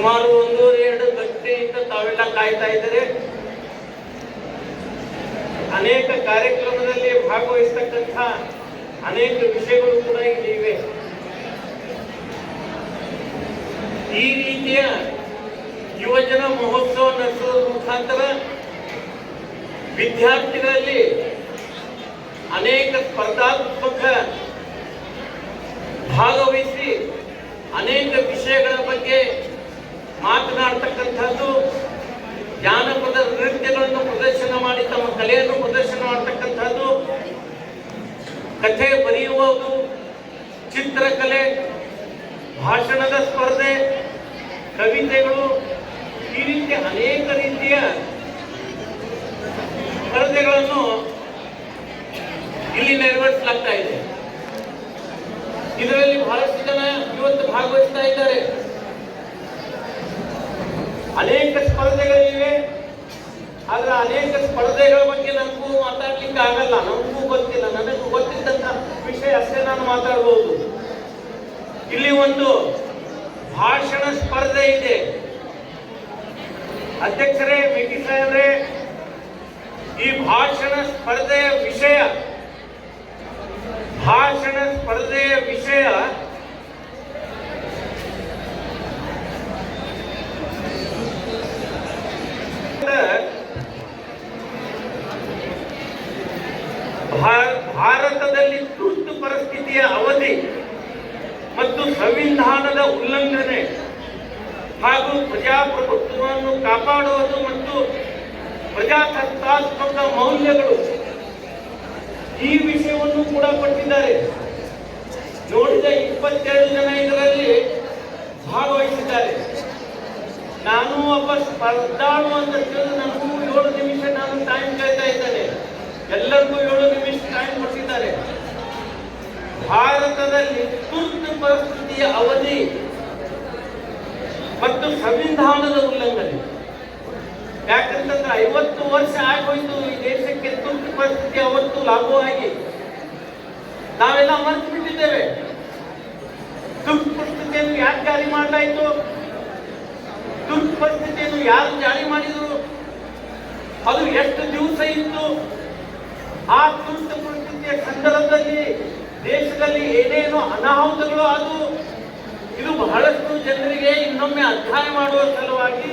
ಸುಮಾರು ಒಂದು ಎರಡು ಗಂಟೆಯಿಂದ ತಾವೆಲ್ಲ ಕಾಯ್ತಾ ಇದ್ದಾರೆ ಅನೇಕ ಕಾರ್ಯಕ್ರಮದಲ್ಲಿ ಭಾಗವಹಿಸ್ತಕ್ಕಂಥ ಅನೇಕ ವಿಷಯಗಳು ಕೂಡ ಇಲ್ಲಿ ಇವೆ. ಈ ರೀತಿಯ ಯುವಜನ ಮಹೋತ್ಸವ ನಡೆಸುವ ಮುಖಾಂತರ ವಿದ್ಯಾರ್ಥಿಗಳಲ್ಲಿ ಅನೇಕ ಸ್ಪರ್ಧಾತ್ಮಕ ಭಾಗವಹಿಸಿ ಅನೇಕ ವಿಷಯಗಳ ಬಗ್ಗೆ ಮಾತನಾಡ್ತಕ್ಕಂಥದ್ದು ಜಾನಪದ ನೃತ್ಯಗಳನ್ನು ಪ್ರದರ್ಶನ ಮಾಡಿ, ತಮ್ಮ ಕಲೆಯನ್ನು ಪ್ರದರ್ಶನ ಮಾಡ್ತಕ್ಕಂಥದ್ದು ಕಥೆ ಬರೆಯುವುದು, ಚಿತ್ರಕಲೆ, ಭಾಷಣದ ಸ್ಪರ್ಧೆ, ಕವಿತೆಗಳು ಈ ರೀತಿ ಅನೇಕ ರೀತಿಯ ಸ್ಪರ್ಧೆಗಳನ್ನು ಇಲ್ಲಿ ನೆರವೇರಿಸಲಾಗ್ತಾ ಇದೆ. ಇದರಲ್ಲಿ ಬಹಳಷ್ಟು ಜನ ಇವತ್ತು ಭಾಗವಹಿಸ್ತಾ ಇದ್ದಾರೆ. ಅನೇಕ ಸ್ಪರ್ಧೆಗಳಿವೆ. ಆದ್ರೆ ಅನೇಕ ಸ್ಪರ್ಧೆಗಳ ಬಗ್ಗೆ ನನಗೂ ಮಾತಾಡ್ಲಿಕ್ಕೆ ಆಗಲ್ಲ ನನಗೂ ಗೊತ್ತಿಲ್ಲ. ನನಗೂ ಗೊತ್ತಿದ್ದಂತ ವಿಷಯ ಅಷ್ಟೇ ನಾನು ಮಾತಾಡ್ಬೋದು. ಇಲ್ಲಿ ಒಂದು ಭಾಷಣ ಸ್ಪರ್ಧೆ ಇದೆ. ಅಧ್ಯಕ್ಷರೇ, ಮಿಟಿ ಸಾಹೇಬ್ರೆ, ಈ ಭಾಷಣ ಸ್ಪರ್ಧೆಯ ವಿಷಯ, ಭಾಷಣ ಸ್ಪರ್ಧೆಯ ವಿಷಯ ಭಾರತದಲ್ಲಿ ತುರ್ತು ಪರಿಸ್ಥಿತಿಯ ಅವಧಿ ಮತ್ತು ಸಂವಿಧಾನದ ಉಲ್ಲಂಘನೆ ಹಾಗೂ ಪ್ರಜಾಪ್ರಭುತ್ವವನ್ನು ಕಾಪಾಡುವುದು ಮತ್ತು ಪ್ರಜಾಸತ್ತಾತ್ಮಕ ಮೌಲ್ಯಗಳು ಈ ವಿಷಯವನ್ನು ಕೂಡ ಕೊಟ್ಟಿದ್ದಾರೆ. ನೋಡಿದ ಇಪ್ಪತ್ತೆರಡು ಜನ ಇದರಲ್ಲಿ ಭಾಗವಹಿಸಿದ್ದಾರೆ. ನಾನು ಒಬ್ಬ ಸ್ಪರ್ಧಾಳು ಅಂತ ನನಗೂ ಏಳು ನಿಮಿಷ ನಾನು ಟೈಮ್ ಕೇಳ್ತಾ ಇದ್ದೇನೆ. ಎಲ್ಲರಿಗೂ ಏಳು ನಿಮಿಷ ಭಾರತದಲ್ಲಿ ತುರ್ತು ಪರಿಸ್ಥಿತಿಯ ಅವಧಿ ಮತ್ತು ಸಂವಿಧಾನದ ಉಲ್ಲಂಘನೆ. ಯಾಕಂತಂದ್ರೆ ಐವತ್ತು ವರ್ಷ ಆಗೋಯ್ತು ಈ ದೇಶಕ್ಕೆ ತುರ್ತು ಪರಿಸ್ಥಿತಿ ಅವತ್ತು ಲಾಭವಾಗಿ. ನಾವೆಲ್ಲ ಮರ್ತು ಬಿಟ್ಟಿದ್ದೇವೆ ತುರ್ತು ಪರಿಸ್ಥಿತಿಯನ್ನು ಯಾಕೆ ಜಾರಿ ಮಾಡಲಾಯಿತು? ತುರ್ತು ಪರಿಸ್ಥಿತಿಯನ್ನು ಯಾರು ಜಾರಿ ಮಾಡಿದರು? ಅದು ಎಷ್ಟು ದಿವಸ ಇತ್ತು? ಆ ತುರ್ತು ಪರಿಸ್ಥಿತಿಯ ಸಂದರ್ಭದಲ್ಲಿ ದೇಶದಲ್ಲಿ ಏನೇನು ಅನಾಹುತಗಳು ಅದು, ಇದು ಬಹಳಷ್ಟು ಜನರಿಗೆ ಇನ್ನೊಮ್ಮೆ ಅಧ್ಯಯನ ಮಾಡುವ ಸಲುವಾಗಿ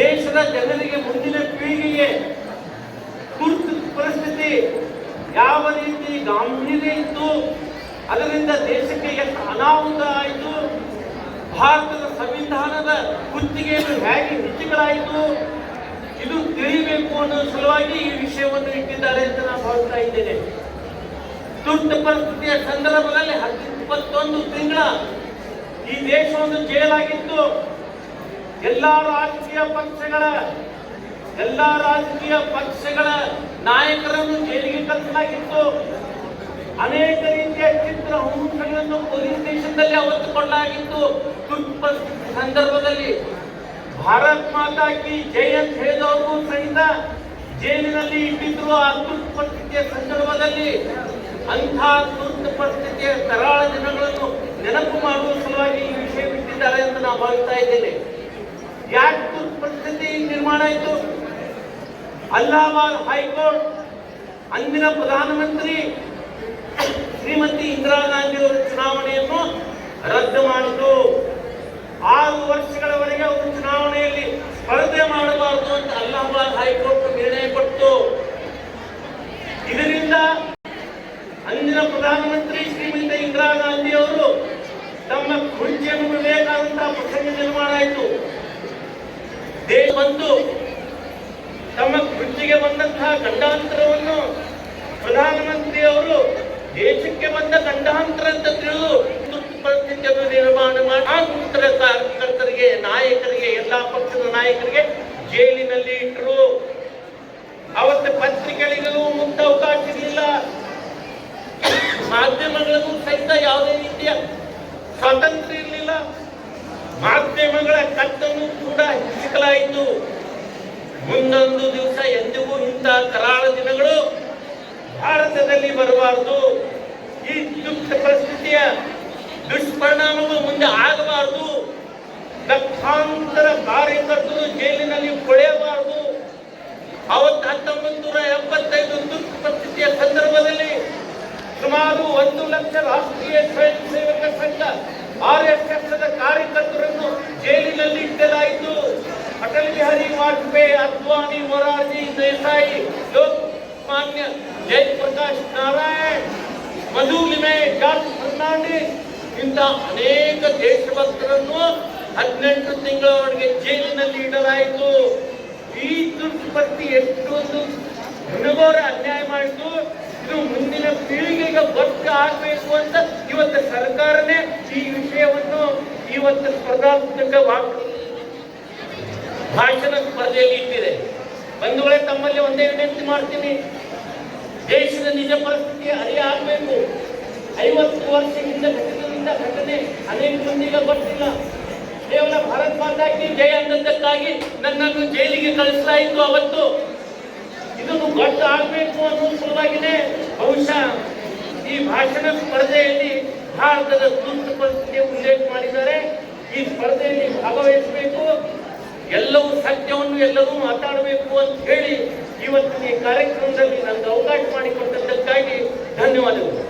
ದೇಶದ ಜನರಿಗೆ ಮುಂದಿನ ಪೀಳಿಗೆಗೆ ತುರ್ತು ಪರಿಸ್ಥಿತಿ ಯಾವ ರೀತಿ ಗಾಂಭೀರ್ಯ ಇತ್ತು, ಅದರಿಂದ ದೇಶಕ್ಕೆ ಎಷ್ಟು ಅನಾಹುತ ಆಯಿತು, ಭಾರತದ ಸಂವಿಧಾನದ ಗುತ್ತಿಗೆಯನ್ನು ಹೇಗೆ ಮಿತಿಗಳಾಯಿತು ಇದು ತಿಳಿಯಬೇಕು ಅನ್ನೋ ಸಲುವಾಗಿ ಈ ವಿಷಯವನ್ನು ಇಟ್ಟಿದ್ದಾರೆ ಅಂತ ನಾನು ಭಾವಿಸ್ತಾ ಇದ್ದೇನೆ. ತುರ್ತು ಪರಿಸ್ಥಿತಿಯ ಸಂದರ್ಭದಲ್ಲಿ ಇಪ್ಪತ್ತೊಂದು ತಿಂಗಳ ಈ ದೇಶವನ್ನು ಜೈಲಾಗಿತ್ತು. ಎಲ್ಲ ರಾಜಕೀಯ ಪಕ್ಷಗಳ, ಎಲ್ಲ ರಾಜಕೀಯ ಪಕ್ಷಗಳ ನಾಯಕರನ್ನು ಜೈಲಿಗೆ ಕಳಿಸಲಾಗಿತ್ತು ಅನೇಕ ರೀತಿಯ ಚಿತ್ರ ಹುಂಸಗಳನ್ನು ಪೊಲೀಸ್ ಸ್ಟೇಷನ್ದಲ್ಲಿ ಅವತ್ತುಕೊಳ್ಳಲಾಗಿತ್ತು ತುರ್ತು ಪರಿಸ್ಥಿತಿ ಸಂದರ್ಭದಲ್ಲಿ ಭಾರತ್ ಮಾತಾ ಕಿ ಜೈ ಅಂತ ಹೇಳಿದವರು ಸಹಿತ ಜೈಲಿನಲ್ಲಿ ಇಟ್ಟಿದ್ರು ಆ ತುರ್ತು ಪರಿಸ್ಥಿತಿಯ ಸಂದರ್ಭದಲ್ಲಿ ಅಂಥ ತುರ್ತು ಪರಿಸ್ಥಿತಿಯ ಕರಾಳ ದಿನಗಳನ್ನು ನೆನಪು ಮಾಡುವ ಸಲುವಾಗಿ ಈ ವಿಷಯ ಬಿಟ್ಟಿದ್ದಾರೆ ಅಂತ ನಾನು ಭಾವಿಸ್ತಾ ಇದ್ದೇನೆ. ಯಾಕೆ ತುರ್ತು ಪರಿಸ್ಥಿತಿ ನಿರ್ಮಾಣ ಆಯಿತು? ಅಲಹಾಬಾದ್ ಹೈಕೋರ್ಟ್ ಅಂದಿನ ಪ್ರಧಾನಮಂತ್ರಿ ಶ್ರೀಮತಿ ಇಂದಿರಾ ಗಾಂಧಿ ಅವರ ಚುನಾವಣೆಯನ್ನು ರದ್ದು ಮಾಡಿತು. ಆರು ವರ್ಷಗಳವರೆಗೆ ಅವರು ಚುನಾವಣೆಯಲ್ಲಿ ಸ್ಪರ್ಧೆ ಮಾಡಬಾರದು ಅಂತ ಅಲಹಾಬಾದ್ ಹೈಕೋರ್ಟ್ ನಿರ್ಣಯ ಕೊಟ್ಟು ಇದರಿಂದ ಅಂದಿನ ಪ್ರಧಾನಮಂತ್ರಿ ಶ್ರೀಮತಿ ಇಂದಿರಾ ಗಾಂಧಿ ಅವರು ತಮ್ಮ ಕುಂಚಿಯನ್ನು ಬಿಡಬೇಕಾದಂತಹ ಪ್ರಸಂಗ ನಿರ್ಮಾಣ ಆಯಿತು. ದೇಶ ಬಂತು ತಮ್ಮ ಕುಂಚಿಗೆ ಬಂದಂತಹ ಗಂಡಾಂತರವನ್ನು ಪ್ರಧಾನಮಂತ್ರಿ ಅವರು ದೇಶಕ್ಕೆ ಬಂದ ಗಂಡಾಂತರ ಅಂತ ತಿಳಿದು ತುರ್ತು ಪರಿಸ್ಥಿತಿಯನ್ನು ನಿರ್ಮಾಣ ಮಾಡಿ ಆ ಉತ್ತರ ಕಾರ್ಯಕರ್ತರಿಗೆ ನಾಯಕರಿಗೆ ಎಲ್ಲಾ ಪಕ್ಷದ ನಾಯಕರಿಗೆ ಜೈಲಿನಲ್ಲಿ ಇಟ್ಟರು. ಅವತ್ತು ಪತ್ರಿಕೆಗಳಿಗೂ ಮುಕ್ತ ಅವಕಾಶ ಇರಲಿಲ್ಲ ಮಾಧ್ಯಮಗಳಿಗೂ ಸಹಿತ ಯಾವುದೇ ರೀತಿಯ ಸ್ವಾತಂತ್ರ್ಯ ಇರಲಿಲ್ಲ. ಮಾಧ್ಯಮಗಳ ಕತ್ತನ್ನು ಕೂಡ ಹಿಡಿಸಲಾಯಿತು ಮುಂದೊಂದು ದಿವಸ ಎಂದಿಗೂ ಇಂತಹ ಕರಾಳ ದಿನಗಳು ಭಾರತದಲ್ಲಿ ಬರಬಾರದು. ಈ ದುಷ್ಟ ಪರಿಸ್ಥಿತಿಯ ದುಷ್ಪರಿಣಾಮಗಳು ಮುಂದೆ ಆಗಬಾರದು. ಲಕ್ಷಾಂತರ ಕಾರ್ಯಕರ್ತರು ಜೈಲಿನಲ್ಲಿ ಕೊಳೆಯಬಾರದು. ಅವತ್ತು ಹತ್ತೊಂಬತ್ತು ನೂರ ತುರ್ತು ಪರಿಸ್ಥಿತಿಯ ಸಂದರ್ಭದಲ್ಲಿ ಸುಮಾರು ಒಂದು ಲಕ್ಷ ರಾಷ್ಟ್ರೀಯ ಸ್ವಯಂ ಸೇವಕ ಸಂಘ ಆರ್ ಎಸ್ ಕಾರ್ಯಕರ್ತರನ್ನು ಜೈಲಿನಲ್ಲಿ ಇಡಲಾಯಿತು ಅಟಲ್ ಬಿಹಾರಿ ವಾಜಪೇಯಿ, ಅದ್ವಾನಿ, ಮೊರಾರ್ಜಿ, ದೇಸಾಯಿ ಲೋಕಮಾನ್ಯ ಜಯಪ್ರಕಾಶ್ ನಾರಾಯಣ್ ಮಧುಲಿಮೆ ಜಾರ್ಜ್ ಫರ್ನಾಂಡಿಸ್ ಇಂಥ ಅನೇಕ ದೇಶಭಕ್ತರನ್ನು ಹದಿನೆಂಟು ತಿಂಗಳವರೆಗೆ ಜೈಲಿನಲ್ಲಿ ಇಡಲಾಯಿತು. ಈ ಪರಿಸ್ಥಿತಿ ಎಷ್ಟೊಂದು ಹುಡುಗರ ಅನ್ಯಾಯ ಮಾಡಿತು. ಇದು ಮುಂದಿನ ಪೀಳಿಗೆಗೆ ಬರ್ತ ಆಗಬೇಕು ಅಂತ ಇವತ್ತು ಸರ್ಕಾರನೇ ಈ ವಿಷಯವನ್ನು ಇವತ್ತು ಸ್ಪರ್ಧಾತ್ಮಕ ಭಾಷಣ ಸ್ಪರ್ಧೆಯಲ್ಲಿ ಇಟ್ಟಿದೆ. ಬಂಧುಗಳೇ, ತಮ್ಮಲ್ಲಿ ಒಂದೇ ವಿನಂತಿ ಮಾಡ್ತೀನಿ. ದೇಶದ ನಿಜ ಪರಿಸ್ಥಿತಿ ಅರಿಯಾಗಬೇಕು ಐವತ್ತು ವರ್ಷದಿಂದ ಘಟನೆಯಿಂದ ಘಟನೆ ಅನೇಕ ಮಂದಿಗೆ ಗೊತ್ತಿಲ್ಲ. ಕೇವಲ ಭಾರತ್ ಮಾತಾಕಿ ಜಯ ಅನ್ನೋದಕ್ಕಾಗಿ ನನ್ನನ್ನು ಜೈಲಿಗೆ ಕಳಿಸಲಾಯಿತು ಅವತ್ತು. ಇದನ್ನು ಗೊತ್ತು ಆಗಬೇಕು ಅನ್ನೋ ಸಲುವಾಗಿನೇ ಬಹುಶಃ ಈ ಭಾಷಣ ಸ್ಪರ್ಧೆಯಲ್ಲಿ ಭಾರತದ ತುರ್ತು ಪರಿಸ್ಥಿತಿಯ ಉಲ್ಲೇಖ ಮಾಡಿದ್ದಾರೆ. ಈ ಸ್ಪರ್ಧೆಯಲ್ಲಿ ಭಾಗವಹಿಸಬೇಕು. ಎಲ್ಲವೂ ಸತ್ಯವನ್ನು ಎಲ್ಲರೂ ಮಾತಾಡಬೇಕು ಅಂತ ಹೇಳಿ ಇವತ್ತಿನ ಈ ಕಾರ್ಯಕ್ರಮದಲ್ಲಿ ನನಗೆ ಅವಕಾಶ ಮಾಡಿಕೊಟ್ಟದ್ದಕ್ಕಾಗಿ ಧನ್ಯವಾದಗಳು.